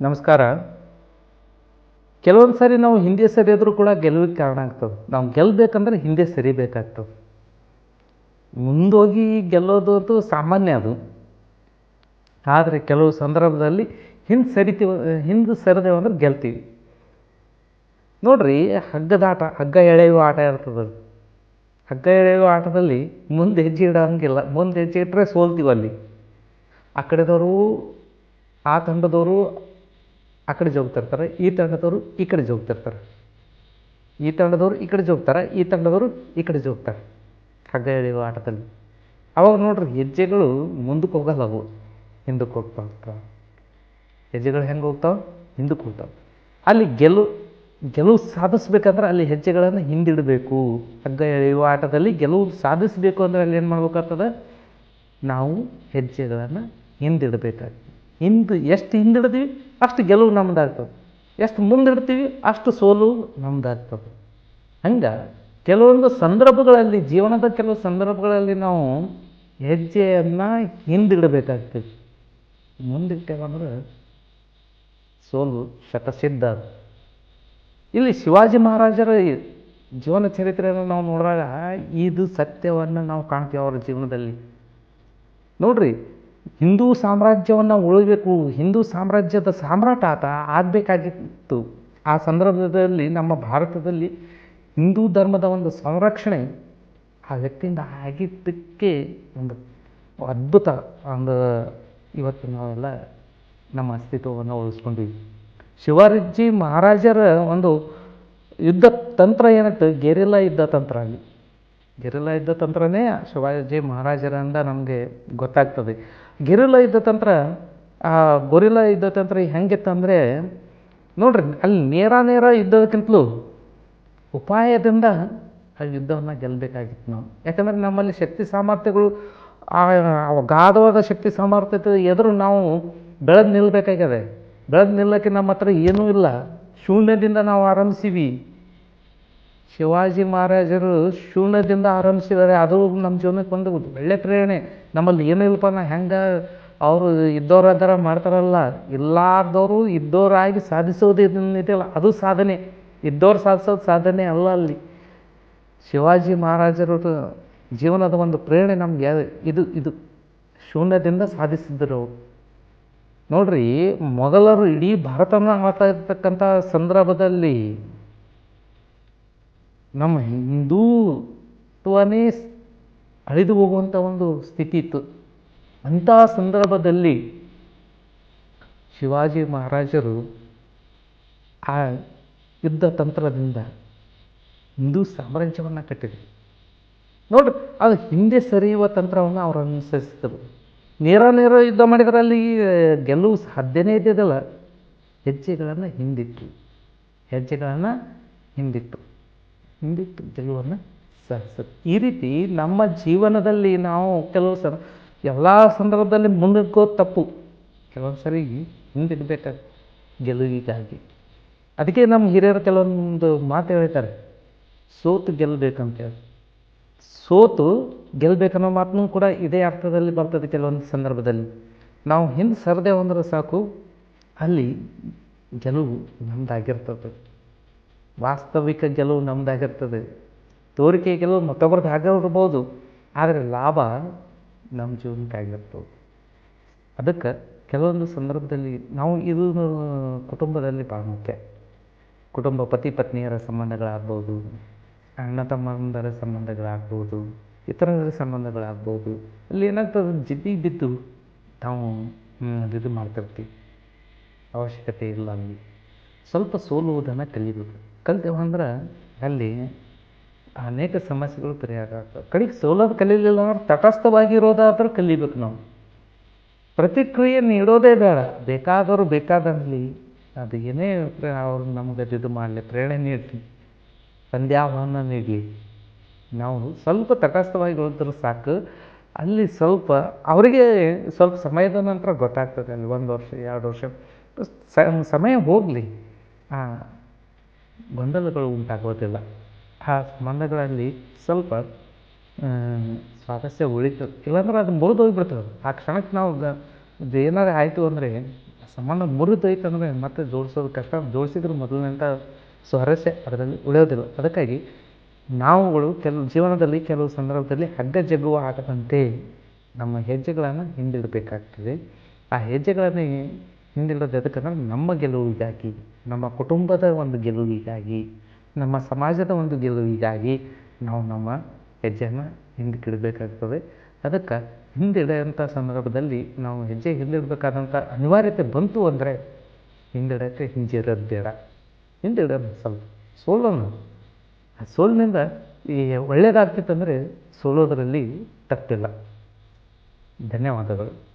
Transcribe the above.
ನಮಸ್ಕಾರ. ಕೆಲವೊಂದು ಸಾರಿ ನಾವು ಹಿಂದೆ ಸರಿಯಾದರೂ ಕೂಡ ಗೆಲುವಿಗೆ ಕಾರಣ ಆಗ್ತದೆ. ನಾವು ಗೆಲ್ಲಬೇಕಂದ್ರೆ ಹಿಂದೆ ಸರಿಬೇಕಾಗ್ತದೆ ಮುಂದೋಗಿ ಗೆಲ್ಲೋದು ಅಂತೂ ಸಾಮಾನ್ಯ ಅದು. ಆದರೆ ಕೆಲವು ಸಂದರ್ಭದಲ್ಲಿ ಹಿಂದೆ ಸರಿತೀವಿ, ಹಿಂದೆ ಸರಿದೇವು ಅಂದ್ರೆ ಗೆಲ್ತೀವಿ. ನೋಡ್ರಿ ಹಗ್ಗದಾಟ ಹಗ್ಗ ಎಳೆಯುವ ಆಟ ಇರ್ತದೆ ಅದು. ಹಗ್ಗ ಎಳೆಯುವ ಆಟದಲ್ಲಿ ಮುಂದೆ ಹೆಜ್ಜೆ ಇಡೋಂಗಿಲ್ಲ. ಮುಂದೆ ಹೆಜ್ಜೆ ಇಟ್ಟರೆ ಸೋಲ್ತೀವಿ ಅಲ್ಲಿ. ಆ ಕಡೆದವರು, ಆ ತಂಡದವರು ಆ ಕಡೆ ಜೋಗ್ತಿರ್ತಾರೆ ಈ ತಂಡದವರು ಈ ಕಡೆ ಜೋಗ್ತಿರ್ತಾರೆ ಈ ತಂಡದವರು ಈ ಕಡೆ ಜೋಗ್ತಾರೆ ಈ ತಂಡದವರು ಈ ಕಡೆ ಜೋಗ್ತಾರೆ ಹಗ್ಗ ಎಳೆಯುವ ಆಟದಲ್ಲಿ. ಅವಾಗ ನೋಡ್ರಿ, ಹೆಜ್ಜೆಗಳು ಮುಂದಕ್ಕೆ ಹೋಗಲ್ಲ ಅವು. ಹಿಂದಕ್ಕೆ ಹೋಗ್ತಾ ಹೋಗ್ತಾವೆ. ಹೆಜ್ಜೆಗಳು ಹೆಂಗೆ ಹೋಗ್ತಾವೆ? ಹಿಂದಕ್ಕೆ ಹೋಗ್ತಾವೆ. ಅಲ್ಲಿ ಗೆಲು, ಗೆಲುವು ಸಾಧಿಸ್ಬೇಕಂದ್ರೆ ಅಲ್ಲಿ ಹೆಜ್ಜೆಗಳನ್ನು ಹಿಂದಿಡಬೇಕು. ಹಗ್ಗ ಎಳೆಯುವ ಆಟದಲ್ಲಿ ಗೆಲುವು ಸಾಧಿಸಬೇಕು ಅಂದರೆ ಅಲ್ಲಿ ಏನು ಮಾಡ್ಬೇಕಾಗ್ತದೆ? ನಾವು ಹೆಜ್ಜೆಗಳನ್ನು ಹಿಂದಿಡಬೇಕಾಗ್ತದೆ. ಹಿಂದೆ, ಎಷ್ಟು ಹಿಂದಿಡ್ತೀವಿ ಅಷ್ಟು ಗೆಲುವು ನಮ್ಮದಾಗ್ತದೆ ಎಷ್ಟು ಮುಂದಿಡ್ತೀವಿ, ಅಷ್ಟು ಸೋಲು ನಮ್ಮದಾಗ್ತದೆ ಹಂಗೆ ಕೆಲವೊಂದು ಸಂದರ್ಭಗಳಲ್ಲಿ, ಜೀವನದ ಕೆಲವು ಸಂದರ್ಭಗಳಲ್ಲಿ ನಾವು ಹೆಜ್ಜೆಯನ್ನು ಹಿಂದಿಡಬೇಕಾಗ್ತದೆ. ಮುಂದಿಟ್ಟೇವಂದ್ರೆ ಸೋಲು ಶತಸಿದ್ಧ. ಇಲ್ಲಿ ಶಿವಾಜಿ ಮಹಾರಾಜರ ಜೀವನ ಚರಿತ್ರೆಯನ್ನು ನಾವು ನೋಡಿದಾಗ, ಇದು ಸತ್ಯವನ್ನು ನಾವು ಕಾಣ್ತೀವಿ ಅವರ ಜೀವನದಲ್ಲಿ. ನೋಡ್ರಿ ಹಿಂದೂ ಸಾಮ್ರಾಜ್ಯವನ್ನು ಉಳಿಬೇಕು, ಹಿಂದೂ ಸಾಮ್ರಾಜ್ಯದ ಸಾಮ್ರಾಟ ಆತ ಆಗಬೇಕಾಗಿತ್ತು. ಆ ಸಂದರ್ಭದಲ್ಲಿ ನಮ್ಮ ಭಾರತದಲ್ಲಿ ಹಿಂದೂ ಧರ್ಮದ ಒಂದು ಸಂರಕ್ಷಣೆ ಆ ವ್ಯಕ್ತಿಯಿಂದ ಆಗಿದ್ದಕ್ಕೆ ಒಂದು ಅದ್ಭುತ ಒಂದು ಇವತ್ತು ನಾವೆಲ್ಲ ನಮ್ಮ ಅಸ್ತಿತ್ವವನ್ನು ಉಳಿಸ್ಕೊಂಡಿವಿ. ಶಿವಾಜಿ ಮಹಾರಾಜರ ಒಂದು ಯುದ್ಧ ತಂತ್ರ ಏನಿತ್ತು ಗೆರಿಲ್ಲ ಯುದ್ಧ ತಂತ್ರ ಅಲ್ಲಿ. ಗೆರಿಲ್ಲ ಯುದ್ಧ ತಂತ್ರನೇ ಶಿವಾಜಿ ಮಹಾರಾಜರಿಂದ ನಮಗೆ ಗೊತ್ತಾಗ್ತದೆ. ಗೆರಿಲ್ಲ ಯುದ್ಧ ತಂತ್ರ, ಆ ಗೊರಿಲ್ಲ ಯುದ್ಧ ತಂತ್ರ ಹೆಂಗಿತ್ತಂದರೆ ನೋಡ್ರಿ, ಅಲ್ಲಿ ನೇರ ನೇರ ಯುದ್ಧಕ್ಕಿಂತಲೂ ಉಪಾಯದಿಂದ ಆ ಯುದ್ಧವನ್ನು ಗೆಲ್ಲಬೇಕಾಗಿತ್ತು ನಾವು. ಯಾಕಂದರೆ ನಮ್ಮಲ್ಲಿ ಶಕ್ತಿ ಸಾಮರ್ಥ್ಯಗಳು, ಆ ಗಾಧವಾದ ಶಕ್ತಿ ಸಾಮರ್ಥ್ಯತೆ ಎದುರು ನಾವು ಬೆಳೆದು ನಿಲ್ಲಬೇಕಾಗಿದೆ ಬೆಳೆದು ನಿಲ್ಲಕ್ಕೆ ನಮ್ಮ ಹತ್ರ ಏನೂ ಇಲ್ಲ. ಶೂನ್ಯದಿಂದ ನಾವು ಆರಂಭಿಸೀವಿ. ಶಿವಾಜಿ ಮಹಾರಾಜರು ಶೂನ್ಯದಿಂದ ಆರಂಭಿಸಿದ್ದಾರೆ. ಅದು ನಮ್ಮ ಜೀವನಕ್ಕೆ ಒಂದು ಒಳ್ಳೆ ಪ್ರೇರಣೆ. ನಮ್ಮಲ್ಲಿ ಏನಿಲ್ಲಪ್ಪ ನಾ ಹೆಂಗೆ ಅವರು ಇದ್ದವ್ರು ಅದರ ಮಾಡ್ತಾರಲ್ಲ ಇಲ್ಲಾರ್ದವರು ಇದ್ದವರಾಗಿ ಸಾಧಿಸೋದು ಇದೆಯಲ್ಲ, ಅದು ಸಾಧನೆ. ಇದ್ದವ್ರು ಸಾಧಿಸೋದು ಸಾಧನೆ ಅಲ್ಲ ಅಲ್ಲಿ. ಶಿವಾಜಿ ಮಹಾರಾಜರು ಜೀವನದ ಒಂದು ಪ್ರೇರಣೆ ನಮ್ಗೆ ಇದು ಇದು. ಶೂನ್ಯದಿಂದ ಸಾಧಿಸಿದ್ರು ಅವರು. ನೋಡ್ರಿ, ಮೊಘಲರು ಇಡೀ ಭಾರತನ ಆಳ್ತಾ ಇರ್ತಕ್ಕಂಥ ಸಂದರ್ಭದಲ್ಲಿ ನಮ್ಮ ಹಿಂದೂತ್ವನೇ ಅಳಿದು ಹೋಗುವಂಥ ಒಂದು ಸ್ಥಿತಿ ಇತ್ತು. ಅಂಥ ಸಂದರ್ಭದಲ್ಲಿ ಶಿವಾಜಿ ಮಹಾರಾಜರು ಆ ಯುದ್ಧ ತಂತ್ರದಿಂದ ಹಿಂದೂ ಸಾಮ್ರಾಜ್ಯವನ್ನು ಕಟ್ಟಿದೆ ನೋಡ್ರಿ ಅದು ಹಿಂದೆ ಸರಿಯುವ ತಂತ್ರವನ್ನು ಅವರು ಅನುಸರಿಸಿದರು. ನೇರ ನೇರ ಯುದ್ಧ ಮಾಡಿದ್ರಲ್ಲಿ ಗೆಲುವು ಸಾಧ್ಯನೇ ಇದ್ದಿದ್ದಲ್ಲ. ಹೆಜ್ಜೆಗಳನ್ನು ಹಿಂದಿತ್ತು ಹೆಜ್ಜೆಗಳನ್ನು ಹಿಂದಿಟ್ಟು ಹಿಂದಿಟ್ಟು ಗೆಲುವನ್ನು ಸರ್ ಈ ರೀತಿ ನಮ್ಮ ಜೀವನದಲ್ಲಿ ನಾವು ಕೆಲವು ಸಲ ಎಲ್ಲ ಸಂದರ್ಭದಲ್ಲಿ ಮುಂದಕ್ಕೋದು ತಪ್ಪು. ಕೆಲವೊಂದು ಸರಿ ಹಿಂದಿಡ್ಬೇಕಾಗ ಗೆಲುವಿಗಾಗಿ. ಅದಕ್ಕೆ ನಮ್ಮ ಹಿರಿಯರು ಕೆಲವೊಂದು ಮಾತು ಹೇಳ್ತಾರೆ ಸೋತು ಗೆಲ್ಲಬೇಕಂತೇಳಿ ಸೋತು ಗೆಲ್ಲಬೇಕನ್ನೋ ಮಾತನ್ನು ಕೂಡ ಇದೇ ಅರ್ಥದಲ್ಲಿ ಬರ್ತದೆ ಕೆಲವೊಂದು ಸಂದರ್ಭದಲ್ಲಿ. ನಾವು ಹಿಂದೆ ಸರದೇವು ಅಂದ್ರೆ ಸಾಕು, ಅಲ್ಲಿ ಗೆಲುವು ನಮ್ಮದಾಗಿರ್ತದೆ ವಾಸ್ತವಿಕ ಗೆಲುವು ನಮ್ಮದಾಗಿರ್ತದೆ ತೋರಿಕೆ ಗೆಲುವು ಮತ್ತೊಬ್ಬರದ್ದು ಆಗಿರ್ಬೋದು ಆದರೆ ಲಾಭ ನಮ್ಮ ಜೀವನಕ್ಕಾಗಿರ್ತದೆ ಅದಕ್ಕೆ ಕೆಲವೊಂದು ಸಂದರ್ಭದಲ್ಲಿ ನಾವು ಇದು ಕುಟುಂಬದಲ್ಲಿ ಭಾಳ ಮುಖ್ಯ ಕುಟುಂಬ ಪತಿ ಪತ್ನಿಯರ ಸಂಬಂಧಗಳಾಗ್ಬೋದು, ಅಣ್ಣ ತಮ್ಮಂದರ ಸಂಬಂಧಗಳಾಗ್ಬೋದು, ಇತರರ ಸಂಬಂಧಗಳಾಗ್ಬೋದು, ಅಲ್ಲಿ ಏನಾಗ್ತದೆ ಜಿದ್ದಿ ಬಿದ್ದು ನಾವು ಇದು ಮಾಡ್ತಿರ್ತೀವಿ. ಅವಶ್ಯಕತೆ ಇಲ್ಲ ಅಲ್ಲಿ. ಸ್ವಲ್ಪ ಸೋಲುವುದನ್ನು ಕಲಿಬೇಕು. ಕಲ್ತೇವೆ ಅಂದ್ರೆ ಅಲ್ಲಿ ಅನೇಕ ಸಮಸ್ಯೆಗಳು ಪರಿಹಾರ ಆಗ್ತವೆ. ಕಡೆಗೆ ಸೋಲೋದು ಕಲೀಲಿಲ್ಲ ಅಂದ್ರೆ ತಟಸ್ಥವಾಗಿರೋದಾದರೂ ಕಲಿಬೇಕು ನಾವು. ಪ್ರತಿಕ್ರಿಯೆ ನೀಡೋದೇ ಬೇಡ. ಬೇಕಾದವರು ಬೇಕಾದಲ್ಲಿ ಅದು ಏನೇ ಅವರು ನಮಗೆ ಇದು ಮಾಡಲಿ, ಪ್ರೇರಣೆ ನೀಡಲಿ ಸಂಧ್ಯಾಹ್ವಾನ ನೀಡಲಿ. ನಾವು ಸ್ವಲ್ಪ ತಟಸ್ಥವಾಗಿ ಹೋದ್ರೆ ಸಾಕು. ಅಲ್ಲಿ ಸ್ವಲ್ಪ ಅವರಿಗೆ ಸ್ವಲ್ಪ ಸಮಯದ ನಂತರ ಗೊತ್ತಾಗ್ತದೆ ಅಲ್ಲಿ ಒಂದು ವರ್ಷ, ಎರಡು ವರ್ಷ. ಸಮಯ ಹೋಗಲಿ. ಗೊಂದಲಗಳು ಉಂಟಾಗೋದಿಲ್ಲ ಆ ಸಂಬಂಧಗಳಲ್ಲಿ ಸ್ವಲ್ಪ ಸ್ವಾರಸ್ಯ ಉಳಿತದೆ ಇಲ್ಲಾಂದ್ರೆ ಅದು ಮುರಿದೋಗ್ಬಿಡ್ತದೆ ಆ ಕ್ಷಣಕ್ಕೆ ನಾವು ಇದು ಏನಾರು ಆಯಿತು ಅಂದರೆ ಸಂಬಂಧ ಮುರಿದೋಯ್ತು ಅಂದರೆ ಮತ್ತೆ ಜೋಡಿಸೋದು ಕಷ್ಟ. ಜೋಡಿಸಿದ್ರು ಮೊದಲಿನಂಥ ಸ್ವಾರಸ್ಯ ಅದರಲ್ಲಿ ಉಳಿಯೋದಿಲ್ಲ. ಅದಕ್ಕಾಗಿ ನಾವುಗಳು ಕೆಲವು ಜೀವನದಲ್ಲಿ ಕೆಲವು ಸಂದರ್ಭದಲ್ಲಿ ಹಗ್ಗ ಜಗ್ಗುವ ಆಗದಂತೆ ನಮ್ಮ ಹೆಜ್ಜೆಗಳನ್ನು ಹಿಂದಿಡಬೇಕಾಗ್ತದೆ. ಆ ಹೆಜ್ಜೆಗಳನ್ನು ಹಿಂದಿಡೋದು ಎದಕ್ಕಂದ್ರೆ ನಮ್ಮ ಗೆಲುವಿಗಾಗಿ, ನಮ್ಮ ಕುಟುಂಬದ ಒಂದು ಗೆಲುವಿಗಾಗಿ, ನಮ್ಮ ಸಮಾಜದ ಒಂದು ಗೆಲುವಿಗಾಗಿ ನಾವು ನಮ್ಮ ಹೆಜ್ಜೆಯನ್ನು ಹಿಂದಕ್ಕಿಡಬೇಕಾಗ್ತದೆ ಅದಕ್ಕೆ ಹಿಂದಿಡೆಯೋಂಥ ಸಂದರ್ಭದಲ್ಲಿ ನಾವು ಹೆಜ್ಜೆ ಹಿಂದಿಡಬೇಕಾದಂಥ ಅನಿವಾರ್ಯತೆ ಬಂತು ಅಂದರೆ ಹಿಂದಿಡೋಕ್ಕೆ ಹಿಂಜಿರೋದು ಬೇಡ. ಹಿಂದಿಡೋದು ಸ್ವಲ್ಪ ಸೋಲೋನು ಆ ಸೋಲಿನಿಂದ ಈ ಒಳ್ಳೆಯದಾಗ್ತಿತ್ತಂದರೆ ಸೋಲೋದರಲ್ಲಿ ತಪ್ಪಿಲ್ಲ. ಧನ್ಯವಾದಗಳು.